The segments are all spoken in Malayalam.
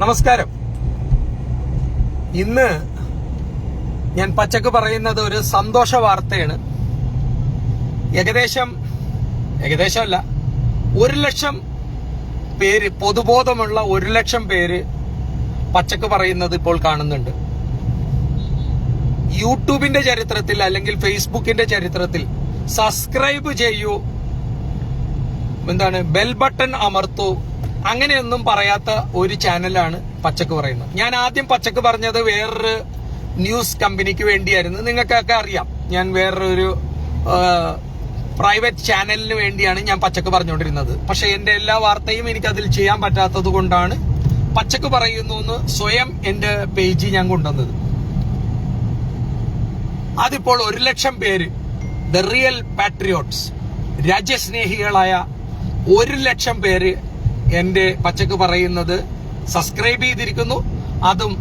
നമസ്കാരം. ഇന്ന് ഞാൻ പച്ചക്ക് പറയുന്നത് ഒരു സന്തോഷ വാർത്തയാണ്. ഏകദേശം ഏകദേശമല്ല ഒരു ലക്ഷം പേര് പൊതുബോധമുള്ള ഒരു ലക്ഷം പേര് പച്ചക്ക് പറയുന്നത് ഇപ്പോൾ കാണുന്നുണ്ട്. യൂട്യൂബിന്റെ ചരിത്രത്തിൽ അല്ലെങ്കിൽ ഫേസ്ബുക്കിന്റെ ചരിത്രത്തിൽ സബ്സ്ക്രൈബ് ചെയ്യൂ. എന്താണ്? ബെൽ ബട്ടൺ അമർത്തു. അങ്ങനെയൊന്നും പറയാത്ത ഒരു ചാനലാണ് പച്ചക്ക് പറയുന്നത്. ഞാൻ ആദ്യം പച്ചക്ക് പറഞ്ഞത് വേറൊരു ന്യൂസ് കമ്പനിക്ക് വേണ്ടിയായിരുന്നു. നിങ്ങൾക്കൊക്കെ അറിയാം. ഞാൻ വേറൊരു പ്രൈവറ്റ് ചാനലിന് വേണ്ടിയാണ് ഞാൻ പച്ചക്ക് പറഞ്ഞുകൊണ്ടിരുന്നത്. പക്ഷെ എന്റെ എല്ലാ വാർത്തയും എനിക്ക് അതിൽ ചെയ്യാൻ പറ്റാത്തത് കൊണ്ടാണ് പച്ചക്ക് പറയുന്നു എന്ന് സ്വയം എന്റെ പേജ് ഞാൻ കൊണ്ടുവന്നത്. അതിപ്പോൾ ഒരു ലക്ഷം പേര് ദ റിയൽ പാട്രിയോട്ട്സ് രാജ്യസ്നേഹികളായ ഒരു ലക്ഷം പേര് എന്റെ പച്ചക്ക് പറയുന്നത് സബ്സ്ക്രൈബ് ചെയ്തിരിക്കുന്നു. അതും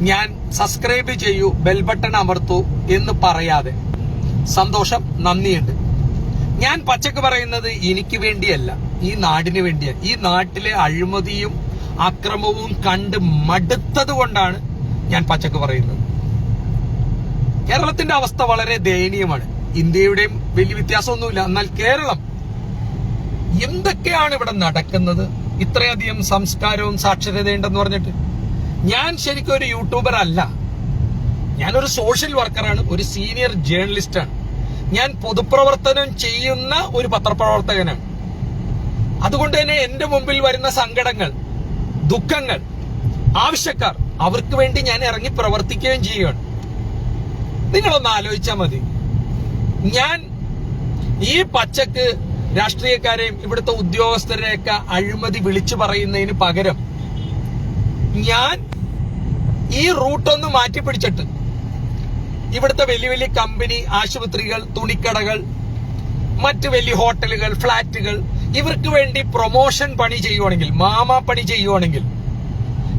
ഞാൻ സബ്സ്ക്രൈബ് ചെയ്യൂ ബെൽ ബട്ടൺ അമർത്തു എന്ന് പറയാതെ. സന്തോഷം നന്ദിയുണ്ട്. ഞാൻ പച്ചക്ക് പറയുന്നത് എനിക്ക് വേണ്ടിയല്ല ഈ നാടിന് വേണ്ടിയാണ്. ഈ നാട്ടിലെ അഴിമതിയും അക്രമവും കണ്ട് മടുത്തത് കൊണ്ടാണ് ഞാൻ പച്ചക്ക് പറയുന്നത്. കേരളത്തിന്റെ അവസ്ഥ വളരെ ദയനീയമാണ്. ഇന്ത്യയുടെയും വലിയ വ്യത്യാസമൊന്നുമില്ല. എന്നാൽ കേരളം എന്തൊക്കെയാണ് ഇവിടെ നടക്കുന്നത്? ഇത്രയധികം സംസ്കാരവും സാക്ഷരതയുണ്ടെന്ന് പറഞ്ഞിട്ട്. ഞാൻ ശരിക്കും ഒരു യൂട്യൂബർ അല്ല. ഞാനൊരു സോഷ്യൽ വർക്കറാണ് ഒരു സീനിയർ ജേർണലിസ്റ്റാണ്. ഞാൻ പൊതുപ്രവർത്തനം ചെയ്യുന്ന ഒരു പത്രപ്രവർത്തകനാണ്. അതുകൊണ്ട് തന്നെ എന്റെ മുമ്പിൽ വരുന്ന സങ്കടങ്ങൾ ദുഃഖങ്ങൾ ആവശ്യക്കാർ അവർക്ക് വേണ്ടി ഞാൻ ഇറങ്ങി പ്രവർത്തിക്കുകയും ചെയ്യുകയാണ്. നിങ്ങളൊന്ന് ആലോചിച്ചാൽ മതി. ഞാൻ ഈ പച്ചക്ക് രാഷ്ട്രീയക്കാരെയും ഇവിടുത്തെ ഉദ്യോഗസ്ഥരെയൊക്കെ അഴിമതി വിളിച്ചു പറയുന്നതിന് പകരം ഞാൻ ഈ റൂട്ടൊന്ന് മാറ്റി പിടിച്ചിട്ട് ഇവിടുത്തെ വലിയ വലിയ കമ്പനി ആശുപത്രികൾ തുണിക്കടകൾ മറ്റ് വലിയ ഹോട്ടലുകൾ ഫ്ളാറ്റുകൾ ഇവർക്ക് വേണ്ടി പ്രൊമോഷൻ പണി ചെയ്യുവാണെങ്കിൽ മാമ പണി ചെയ്യുവാണെങ്കിൽ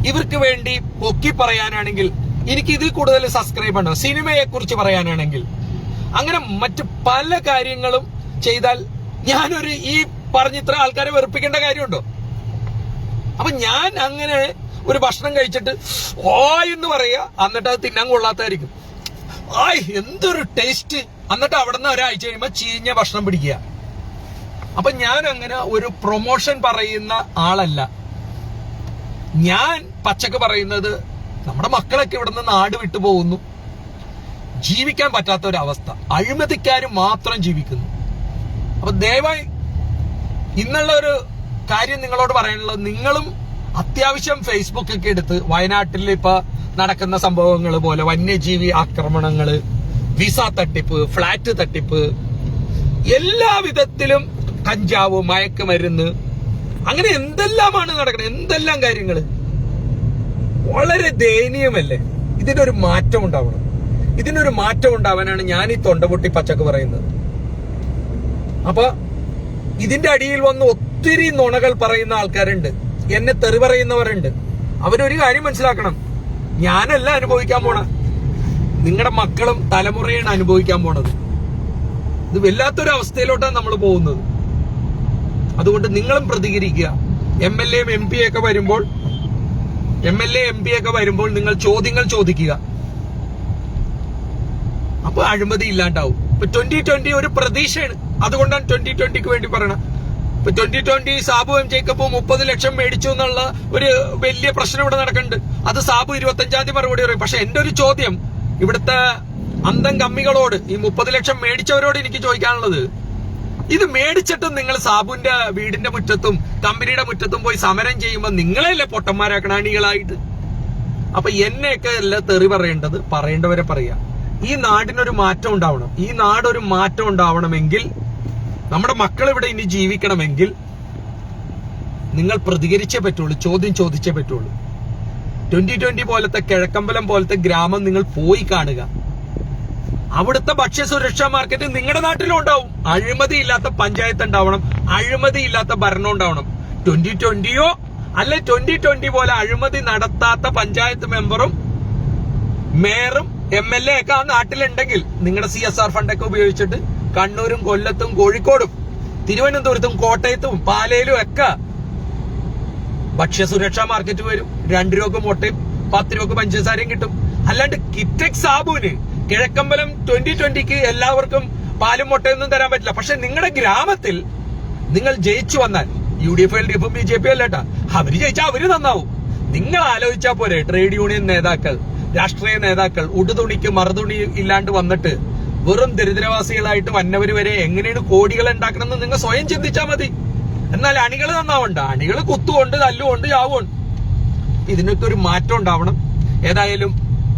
ഇവർക്ക് വേണ്ടി പൊക്കി പറയാനാണെങ്കിൽ എനിക്ക് ഇതിൽ കൂടുതൽ സബ്സ്ക്രൈബ് ഉണ്ടോ? സിനിമയെ കുറിച്ച് പറയാനാണെങ്കിൽ അങ്ങനെ മറ്റ് പല കാര്യങ്ങളും ചെയ്താൽ ഞാനൊരു ഈ പറഞ്ഞ ഇത്ര ആൾക്കാരെ വെറുപ്പിക്കേണ്ട കാര്യമുണ്ടോ? അപ്പൊ ഞാൻ അങ്ങനെ ഒരു ഭക്ഷണം കഴിച്ചിട്ട് ഓ എന്ന് പറയുക എന്നിട്ട് അത് തിന്നാൻ കൊള്ളാത്തായിരിക്കും. ആയ് എന്തൊരു ടേസ്റ്റ് എന്നിട്ട് അവിടെ നിന്ന് ഒരാഴ്ച കഴിയുമ്പോ ചീഞ്ഞ ഭക്ഷണം പിടിക്കുക. അപ്പൊ ഞാൻ അങ്ങനെ ഒരു പ്രൊമോഷൻ പറയുന്ന ആളല്ല. ഞാൻ പച്ചക്ക് പറയുന്നത് നമ്മുടെ മക്കളൊക്കെ ഇവിടുന്ന് നാട് വിട്ടു പോകുന്നു. ജീവിക്കാൻ പറ്റാത്ത ഒരു അവസ്ഥ. അഴിമതിക്കാരും മാത്രം ജീവിക്കുന്നു. അപ്പൊ ദയവായി ഇന്നുള്ള ഒരു കാര്യം നിങ്ങളോട് പറയാനുള്ളത് നിങ്ങളും അത്യാവശ്യം ഫേസ്ബുക്ക് ഒക്കെ എടുത്ത് വയനാട്ടിൽ ഇപ്പൊ നടക്കുന്ന സംഭവങ്ങൾ പോലെ വന്യജീവി ആക്രമണങ്ങൾ വിസ തട്ടിപ്പ് ഫ്ളാറ്റ് തട്ടിപ്പ് എല്ലാ വിധത്തിലും കഞ്ചാവ് മയക്കുമരുന്ന് അങ്ങനെ എന്തെല്ലാമാണ് നടക്കുന്നത് എന്തെല്ലാം കാര്യങ്ങൾ വളരെ ദയനീയമല്ലേ? ഇതിനൊരു മാറ്റം ഉണ്ടാവണം. ഇതിനൊരു മാറ്റം ഉണ്ടാവാനാണ് ഞാൻ ഈ തൊണ്ടപൊട്ടി പച്ചക്ക് പറയുന്നത്. അപ്പൊ ഇതിന്റെ അടിയിൽ വന്ന് ഒത്തിരി നുണകൾ പറയുന്ന ആൾക്കാരുണ്ട്. എന്നെ തെറി പറയുന്നവരുണ്ട്. അവരൊരു കാര്യം മനസ്സിലാക്കണം. ഞാനല്ല അനുഭവിക്കാൻ പോണ. നിങ്ങളുടെ മക്കളും തലമുറയാണ് അനുഭവിക്കാൻ പോണത്. ഇത് വല്ലാത്തൊരു അവസ്ഥയിലോട്ടാണ് നമ്മൾ പോകുന്നത്. അതുകൊണ്ട് നിങ്ങളും പ്രതികരിക്കുക. എം എൽ എയും എം പി ഒക്കെ വരുമ്പോൾ M L A M P ഒക്കെ വരുമ്പോൾ നിങ്ങൾ ചോദ്യങ്ങൾ ചോദിക്കുക. അപ്പൊ അഴിമതി ഇല്ലാണ്ടാവും. ഇപ്പൊ ട്വന്റി ട്വന്റി ഒരു പ്രതീക്ഷയാണ്. അതുകൊണ്ടാണ് ട്വന്റി ട്വന്റിക്ക് വേണ്ടി പറയണത് ഇപ്പൊ twenty twenty Sabu M Jacob മുപ്പത് ലക്ഷം മേടിച്ചു എന്നുള്ള ഒരു വലിയ പ്രശ്നം ഇവിടെ നടക്കുന്നുണ്ട്. അത് സാബു ഇരുപത്തഞ്ചാം തീയതി മറുപടി പറയും. പക്ഷെ എന്റെ ഒരു ചോദ്യം ഇവിടുത്തെ അന്തം കമ്മികളോട് ഈ മുപ്പത് ലക്ഷം മേടിച്ചവരോട് എനിക്ക് ചോദിക്കാനുള്ളത് ഇത് മേടിച്ചിട്ടും നിങ്ങൾ സാബുവിന്റെ വീടിന്റെ മുറ്റത്തും കമ്പനിയുടെ മുറ്റത്തും പോയി സമരം ചെയ്യുമ്പോൾ നിങ്ങളെയല്ലേ പൊട്ടന്മാരാക്കണാണികളായിട്ട് അപ്പൊ എന്നെയൊക്കെ അല്ല തെറി പറയേണ്ടത് പറയേണ്ടവരെ പറയാ. ഈ നാടിനൊരു മാറ്റം ഉണ്ടാവണം. ഈ നാടൊരു മാറ്റം ഉണ്ടാവണമെങ്കിൽ നമ്മുടെ മക്കൾ ഇവിടെ ഇനി ജീവിക്കണമെങ്കിൽ നിങ്ങൾ പ്രതികരിച്ചേ പറ്റുള്ളൂ ചോദ്യം ചോദിച്ചേ പറ്റുള്ളൂ. ട്വന്റി ട്വന്റി പോലത്തെ കിഴക്കമ്പലം പോലത്തെ ഗ്രാമം നിങ്ങൾ പോയി കാണുക. അവിടുത്തെ ഭക്ഷ്യസുരക്ഷാ മാർക്കറ്റ് നിങ്ങളുടെ നാട്ടിലും ഉണ്ടാവും അഴിമതി ഇല്ലാത്ത പഞ്ചായത്ത് ഉണ്ടാവണം അഴിമതി ഇല്ലാത്ത ഭരണം ഉണ്ടാവണം. ട്വന്റി ട്വന്റിയോ അല്ലെ ട്വന്റി ട്വന്റി പോലെ അഴിമതി നടത്താത്ത പഞ്ചായത്ത് മെമ്പറും മേയറും എം എൽ എ ഒക്കെ ആ നാട്ടിലുണ്ടെങ്കിൽ നിങ്ങളുടെ സി എസ് ആർ ഫണ്ടൊക്കെ ഉപയോഗിച്ചിട്ട് കണ്ണൂരും കൊല്ലത്തും കോഴിക്കോടും തിരുവനന്തപുരത്തും കോട്ടയത്തും പാലയിലും ഒക്കെ. ഭക്ഷ്യസുരക്ഷാ മാർക്കറ്റ് വരും. രണ്ട് രൂപക്ക് മുട്ടയും പത്ത് രൂപക്ക് പഞ്ചസാരയും കിട്ടും. അല്ലാണ്ട് കിറ്റക് സാബുവിന് കിഴക്കമ്പലം ട്വന്റി ട്വന്റിക്ക് എല്ലാവർക്കും പാലും മുട്ടയൊന്നും തരാൻ പറ്റില്ല. പക്ഷെ നിങ്ങളുടെ ഗ്രാമത്തിൽ നിങ്ങൾ ജയിച്ചു വന്നാൽ U D F L D എഫും ബി ജെ പി അല്ലേട്ടാ അവർ ജയിച്ചാൽ അവർ നന്നാവും. നിങ്ങൾ ആലോചിച്ചാ പോരെ ട്രേഡ് യൂണിയൻ നേതാക്കൾ രാഷ്ട്രീയ നേതാക്കൾ ഉടുതുണിക്ക് മറുതുണി ഇല്ലാണ്ട് വന്നിട്ട് വെറും ദരിദ്രവാസികളായിട്ട് വന്നവര് വരെ എങ്ങനെയാണ് കോടികൾ ഉണ്ടാക്കണമെന്ന് നിങ്ങൾ സ്വയം ചിന്തിച്ചാൽ മതി. എന്നാൽ അണികൾ നന്നാവണ്ട. അണികൾ കുത്തുകൊണ്ട് തല്ലുകൊണ്ട് ചാവുകൊണ്ട്. ഇതിനൊക്കെ ഒരു മാറ്റം ഉണ്ടാവണം. ഏതായാലും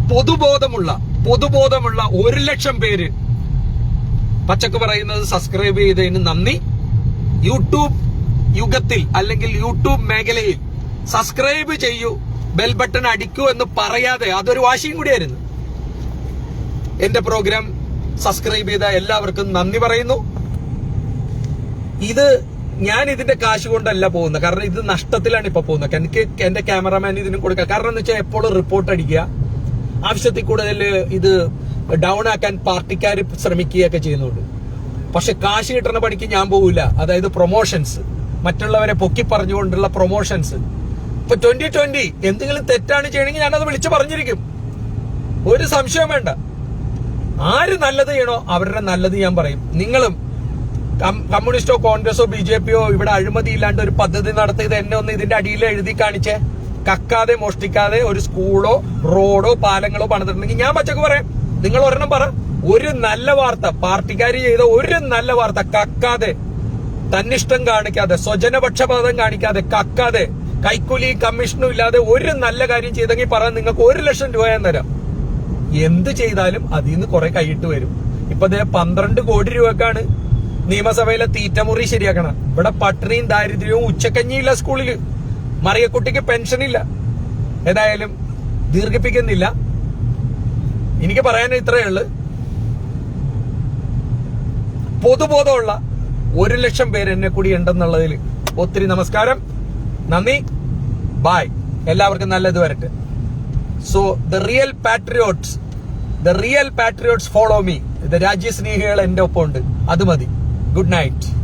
പൊതുബോധമുള്ള പൊതുബോധമുള്ള ഒരു ലക്ഷം പേര് പച്ചക്ക് പറയുന്നത് സബ്സ്ക്രൈബ് ചെയ്തതിന് നന്ദി. യൂട്യൂബ് യുഗത്തിൽ അല്ലെങ്കിൽ യൂട്യൂബ് മേഖലയിൽ സബ്സ്ക്രൈബ് ചെയ്യൂ. ബെൽ ബട്ടൺ അടിക്കൂ എന്ന് പറയാതെ അതൊരു വാശിയും കൂടിയായിരുന്നു. എന്റെ പ്രോഗ്രാം സബ്സ്ക്രൈബ് ചെയ്ത എല്ലാവർക്കും നന്ദി പറയുന്നു. ഇത് ഞാൻ ഇതിന്റെ കാശ് കൊണ്ടല്ല പോകുന്നത്. കാരണം ഇത് നഷ്ടത്തിലാണ് ഇപ്പൊ പോകുന്നത്. എനിക്ക് എന്റെ ക്യാമറമാൻ ഇതിനും കൊടുക്കുക കാരണം എന്ന് വെച്ചാൽ എപ്പോഴും റിപ്പോർട്ട് അടിക്കുക. ആവശ്യത്തിൽ കൂടുതൽ ഇത് ഡൗൺ ആക്കാൻ പാർട്ടിക്കാർ ശ്രമിക്കുകയൊക്കെ ചെയ്യുന്നുണ്ട്. പക്ഷെ കാശ് കിട്ടുന്ന പണിക്ക് ഞാൻ പോകില്ല അതായത് പ്രൊമോഷൻസ് മറ്റുള്ളവരെ പൊക്കി പറഞ്ഞുകൊണ്ടുള്ള പ്രൊമോഷൻസ് ഇപ്പൊ ട്വന്റി ട്വന്റി എന്തെങ്കിലും തെറ്റാണ് ചെയ്യണമെങ്കിൽ ഞാനത് വിളിച്ചു പറഞ്ഞിരിക്കും. ഒരു സംശയം വേണ്ട. ആര് നല്ലത് ചെയ്യണോ അവരുടെ നല്ലത് ഞാൻ പറയും. നിങ്ങളും കമ്മ്യൂണിസ്റ്റോ കോൺഗ്രസോ ബി ജെ പിയോ ഇവിടെ അഴിമതി ഇല്ലാണ്ട് ഒരു പദ്ധതി നടത്തിയത് എന്നെ ഒന്ന് ഇതിന്റെ അടിയിൽ എഴുതി കാണിച്ചേ. കക്കാതെ മോഷ്ടിക്കാതെ ഒരു സ്കൂളോ റോഡോ പാലങ്ങളോ പണിതിട്ടുണ്ടെങ്കിൽ ഞാൻ പച്ചക്ക് പറയാം. നിങ്ങൾ ഒരെണ്ണം പറ. ഒരു നല്ല വാർത്ത പാർട്ടിക്കാര് ചെയ്ത ഒരു നല്ല വാർത്ത കക്കാതെ. തന്നിഷ്ടം കാണിക്കാതെ സ്വജനപക്ഷപാതം കാണിക്കാതെ കക്കാതെ. കൈക്കൂലി കമ്മീഷനും ഇല്ലാതെ ഒരു നല്ല കാര്യം ചെയ്തെങ്കിൽ പറയാൻ നിങ്ങൾക്ക് ഒരു ലക്ഷം രൂപ ഞാൻ തരാം. എന്ത് ചെയ്താലും അതിൽ നിന്ന് കുറെ കൈയിട്ട് വരും. ഇപ്പൊ ദേ പന്ത്രണ്ട് കോടി രൂപക്കാണ് നിയമസഭയിലെ തീറ്റമുറി ശരിയാക്കണം. ഇവിടെ പട്ടിണിയും ദാരിദ്ര്യവും ഉച്ചക്കഞ്ഞിയില്ല സ്കൂളിൽ മറിയക്കുട്ടിക്ക് പെൻഷൻ ഇല്ല ഏതായാലും ദീർഘിപ്പിക്കുന്നില്ല. എനിക്ക് പറയാൻ ഇത്രയേ ഉള്ളു. പൊതുബോധമുള്ള ഒരു ലക്ഷം പേര് എന്നെ കൂടി ഉണ്ടെന്നുള്ളതിൽ ഒത്തിരി നമസ്കാരം. നന്ദി. ബായ് എല്ലാവർക്കും നല്ലത് വരട്ടെ. So the real patriots the real patriots follow me the രാജ്യസ്നേഹികൾ എന്റെ ഒപ്പം ഉണ്ട് അത് മതി. Good night